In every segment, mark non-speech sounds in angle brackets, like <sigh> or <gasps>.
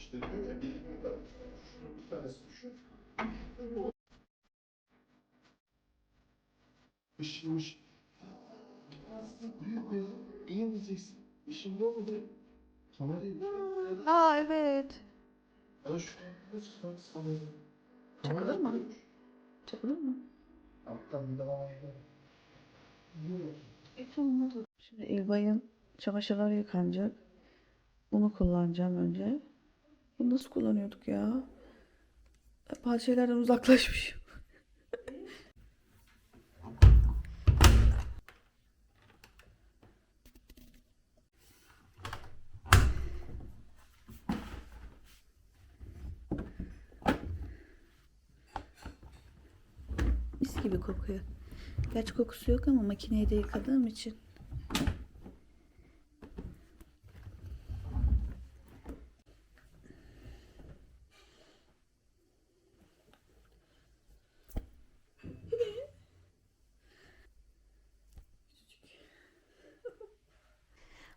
işte diyor ya bir bir tanesi düşüyor. Işımış. İyi mi diyeceksin? İşin yok mu? Sana değil. Aa evet. Ya şu sana. Çakılır mı? Çakılır mı? Alttan devam edelim. Şimdi İlbay'ın çamaşırları yıkanacak. Bunu kullanacağım önce. Bunu nasıl kullanıyorduk ya? Şeylerden uzaklaşmışım. Mis gibi kokuyor. Gerçi kokusu yok ama makineyi de yıkadığım için.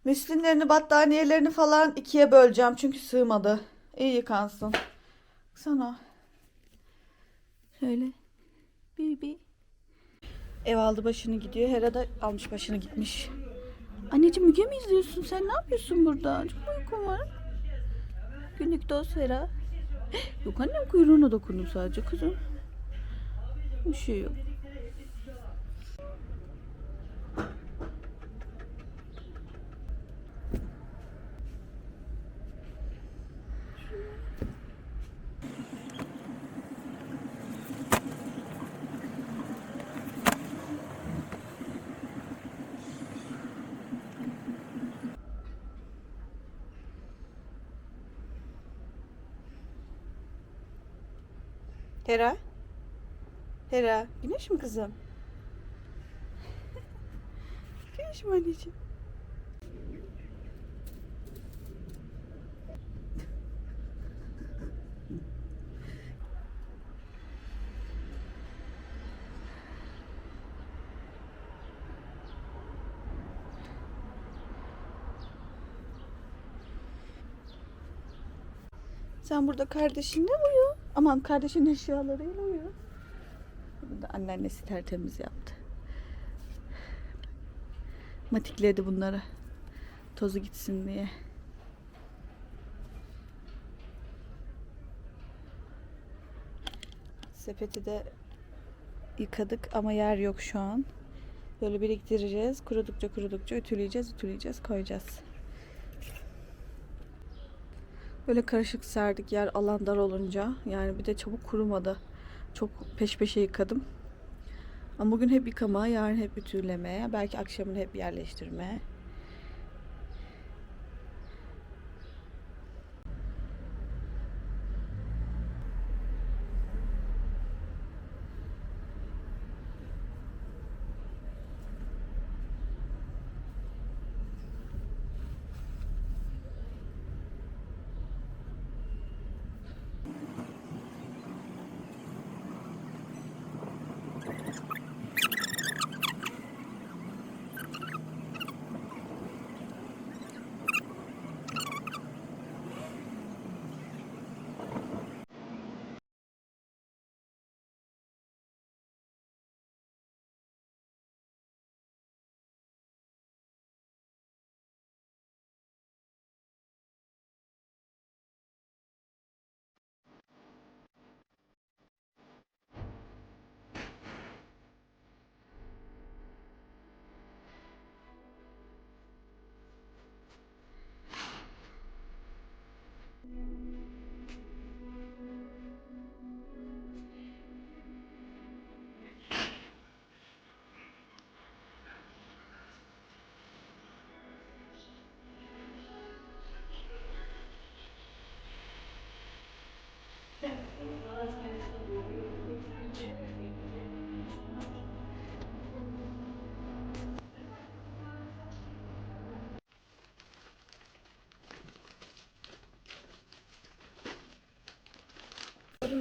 Müslinlerini, battaniyelerini falan ikiye böleceğim çünkü sığmadı. İyi yıkansın. Sana. Şöyle. Bibi. Ev aldı başını gidiyor. Hera da almış başını gitmiş. Anneciğim Müge mi izliyorsun? Sen ne yapıyorsun burada? Çok uykum var. Günlük dost Hera. <gasps> Yok annem kuyruğuna dokundum sadece kızım. Bir şey yok. Hera. Hera. Güneş mi kızım? Güneş mi anneciğim? Sen burada kardeşinle uyu. Aman kardeşin eşyalarıyla uyu. Bunu da anneannesi tertemiz yaptı. Matikledi bunları. Tozu gitsin diye. Sepeti de yıkadık ama yer yok şu an. Böyle biriktireceğiz. Kurudukça kurudukça ütüleyeceğiz, ütüleyeceğiz, koyacağız. Böyle karışık serdik yer alan dar olunca. Yani bir de çabuk kurumadı. Çok peş peşe yıkadım. Ama bugün hep yıkama, yarın hep ütüleme, belki akşamını hep yerleştirme.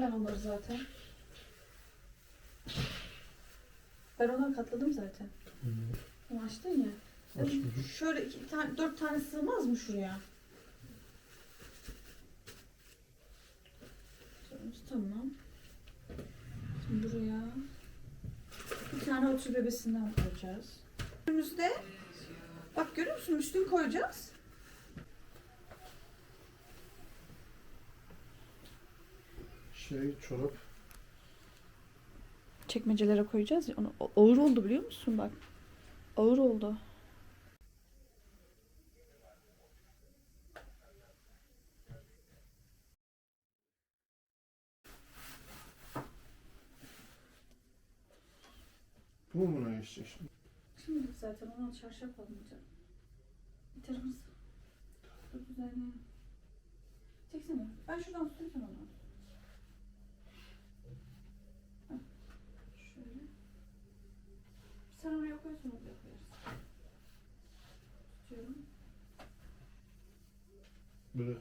Ben onları zaten. Ben onları katladım zaten. Ama açtın ya. Açmadım. Şöyle iki tane, dört tane sığmaz mı şuraya? Tamam. Şimdi buraya bir tane otu bebesinden koyacağız. Önümüzde bak görüyor musun? Üstün koyacağız. Şey çorap. Çekmecelere koyacağız ya. Onu, ağır oldu biliyor musun bak. Ağır oldu. Bu mu buna geçecek şimdi? Şimdi zaten onu çarşaf almayacağım. Biter misin? Çok güzel ya. Çeksene. Ben şuradan tutayım sen onu. Heh. Şöyle. Sen oraya koy sonra buraya koyarsın. Tutuyorum. Böyle.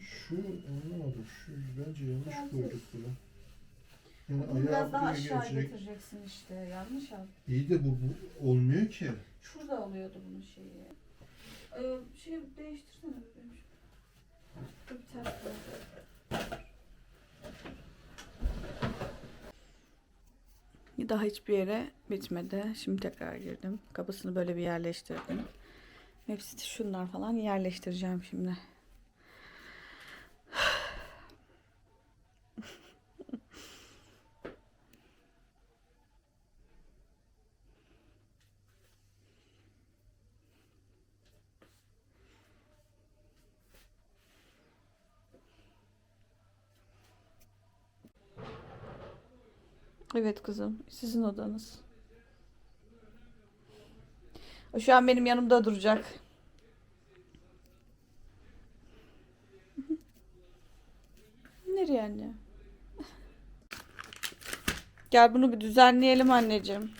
Şu anlamadım. Şu bence yanlış koyduk bunu. Yani Bunu biraz daha aşağı getireceksin işte. Yanlış al. İyi de bu, bu olmuyor ki. Şurada oluyordu bunun şeyi. Ee, şey değiştirsene bebeğim. Dur bir ters. Daha hiçbir yere bitmedi. Şimdi tekrar girdim. Kapısını böyle bir yerleştirdim. Hepsi şunlar falan yerleştireceğim şimdi. Evet kızım. Sizin odanız. O şu an benim yanımda duracak. <laughs> Nereye anne? Gel bunu bir düzenleyelim anneciğim.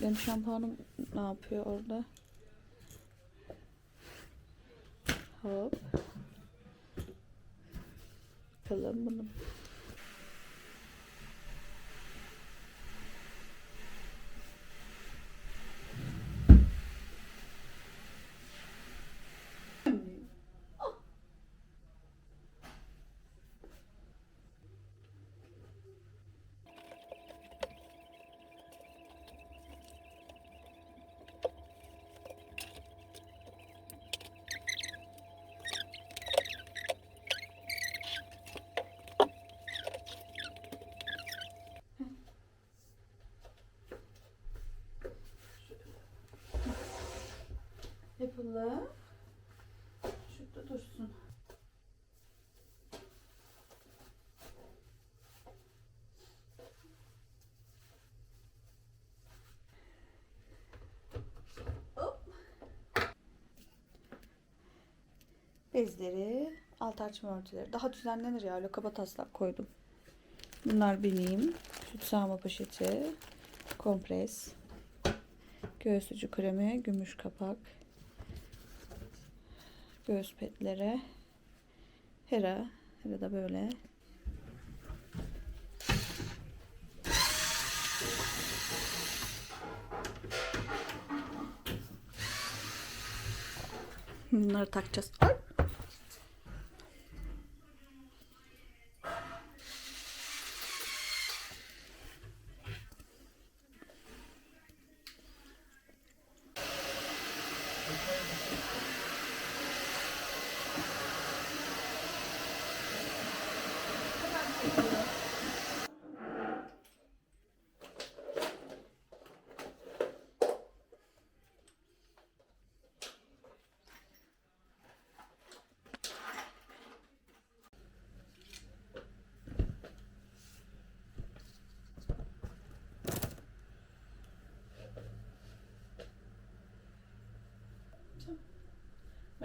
Benim şampuanım ne yapıyor orada? Hop. Bakalım bunu. Yapılı. Şurada dursun. Hop. Bezleri, alt açma örtüleri. Daha düzenlenir ya. Öyle kaba taslak koydum. Bunlar benim. Süt sağma poşeti. Kompres. Göğüslücü kremi, gümüş kapak. Göğüs petlere. Hera. Hera da böyle. Bunları takacağız.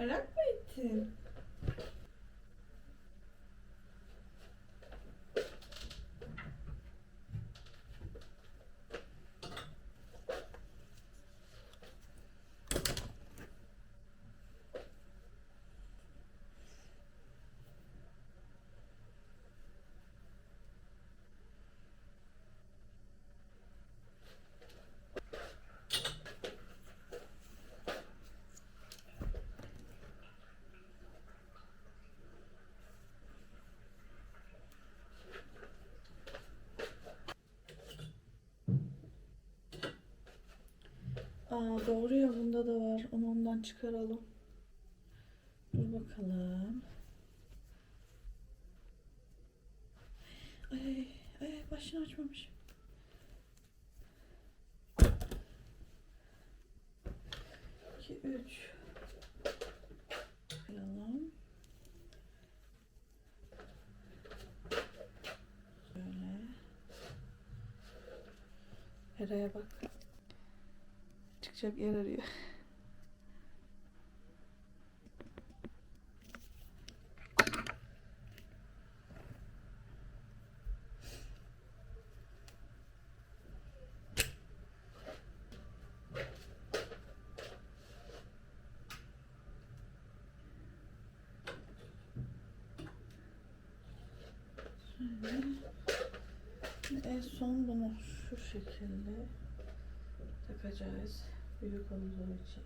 Merak mı ettin? Aa doğru ya bunda da var. Onu ondan çıkaralım. Dur bakalım. Ay ay ay başını açmamış. İki, üç. Koyalım. Böyle. Hera'ya bak. Çıkacak yer arıyor. En son bunu şu şekilde takacağız. Büyük olduğu için.